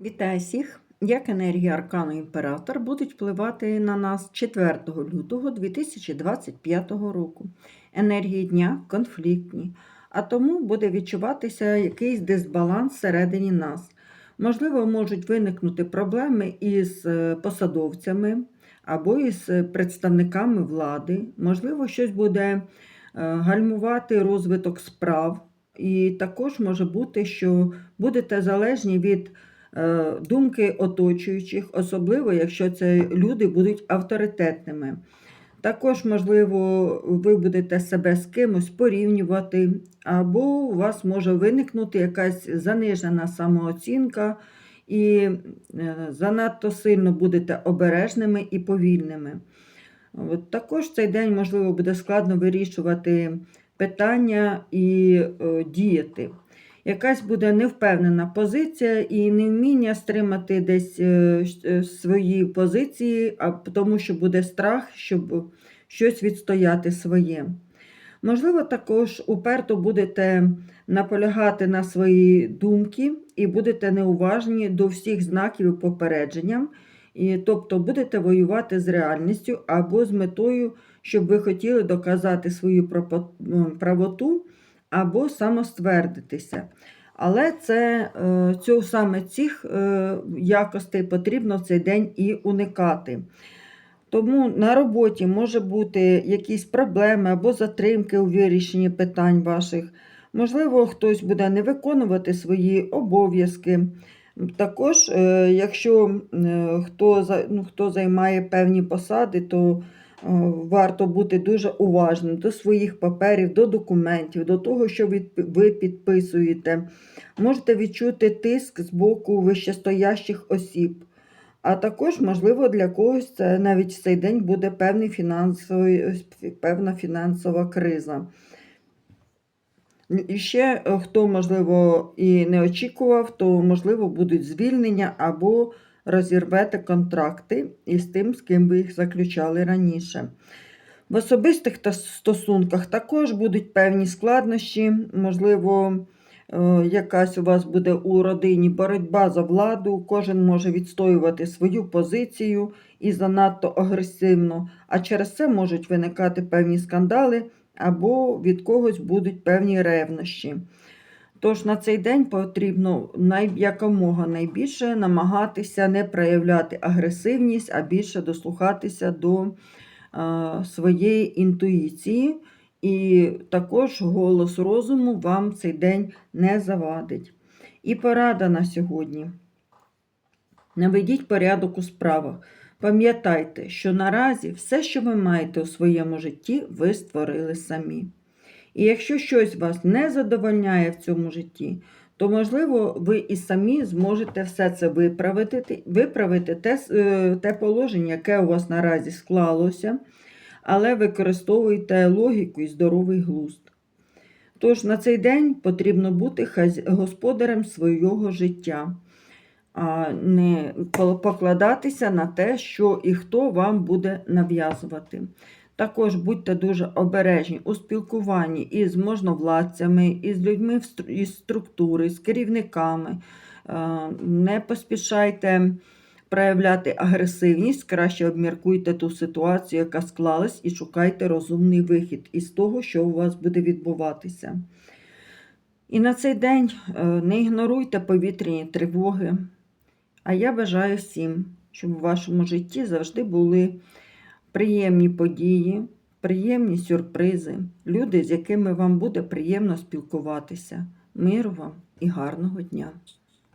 Вітаю всіх! Як енергія Аркану Імператор будуть впливати на нас 4 лютого 2025 року. Енергії дня конфліктні, а тому буде відчуватися якийсь дисбаланс всередині нас. Можливо, можуть виникнути проблеми із е, посадовцями або із представниками влади. Можливо, щось буде е, гальмувати розвиток справ. І також може бути, що будете залежні від думки оточуючих, особливо якщо це люди будуть авторитетними. Також, можливо, ви будете себе з кимось порівнювати, або у вас може виникнути якась занижена самооцінка, і е, занадто сильно будете обережними і повільними. От Також цей день, можливо, буде складно вирішувати питання і е, діяти. Якась буде невпевнена позиція і невміння стримати десь е, е, свої позиції, а тому що буде страх, щоб щось відстояти своє. Можливо, також уперто будете наполягати на свої думки і будете неуважні до всіх знаків і попередженням, і, тобто будете воювати з реальністю або з метою, щоб ви хотіли доказати свою правоту або самоствердитися. Але це е, цього, саме цих е, якостей потрібно в цей день і уникати. Тому на роботі може бути якісь проблеми або затримки у вирішенні питань ваших. Можливо, хтось буде не виконувати свої обов'язки. Також, е, якщо хто, ну, хто займає певні посади, то варто бути дуже уважним до своїх паперів, до документів, до того, що ви підписуєте. Можете відчути тиск з боку вищестоящих осіб. А також, можливо, для когось це навіть в цей день буде певний фінансовий, певна фінансова криза. І ще е, хто, можливо, і не очікував, то, можливо, будуть звільнення або розірвете контракти із тим, з ким ви їх заключали раніше. В особистих стосунках також будуть певні складнощі, можливо, е, якась у вас буде у родині боротьба за владу, кожен може відстоювати свою позицію і занадто агресивно, а через це можуть виникати певні скандали або від когось будуть певні ревнощі. Тож на цей день потрібно най, якомога найбільше намагатися не проявляти агресивність, а більше дослухатися до е, своєї інтуїції. І також голос розуму вам цей день не завадить. І порада на сьогодні. Наведіть порядок у справах. Пам'ятайте, що наразі все, що ви маєте у своєму житті, ви створили самі. І якщо щось вас не задовольняє в цьому житті, то, можливо, ви і самі зможете все це виправити, виправити те, е, те положення, яке у вас наразі склалося, але використовуйте логіку і здоровий глузд. Тож на цей день потрібно бути господарем свого життя, а не покладатися на те, що і хто вам буде нав'язувати. Також будьте дуже обережні у спілкуванні із можновладцями, із людьми із структури, з керівниками. Е, Не поспішайте проявляти агресивність, краще обміркуйте ту ситуацію, яка склалась, і шукайте розумний вихід із того, що у вас буде відбуватися. І на цей день е, не ігноруйте повітряні тривоги. А я бажаю всім, щоб у вашому житті завжди були приємні події, приємні сюрпризи, люди, з якими вам буде приємно спілкуватися. Миру вам і гарного дня!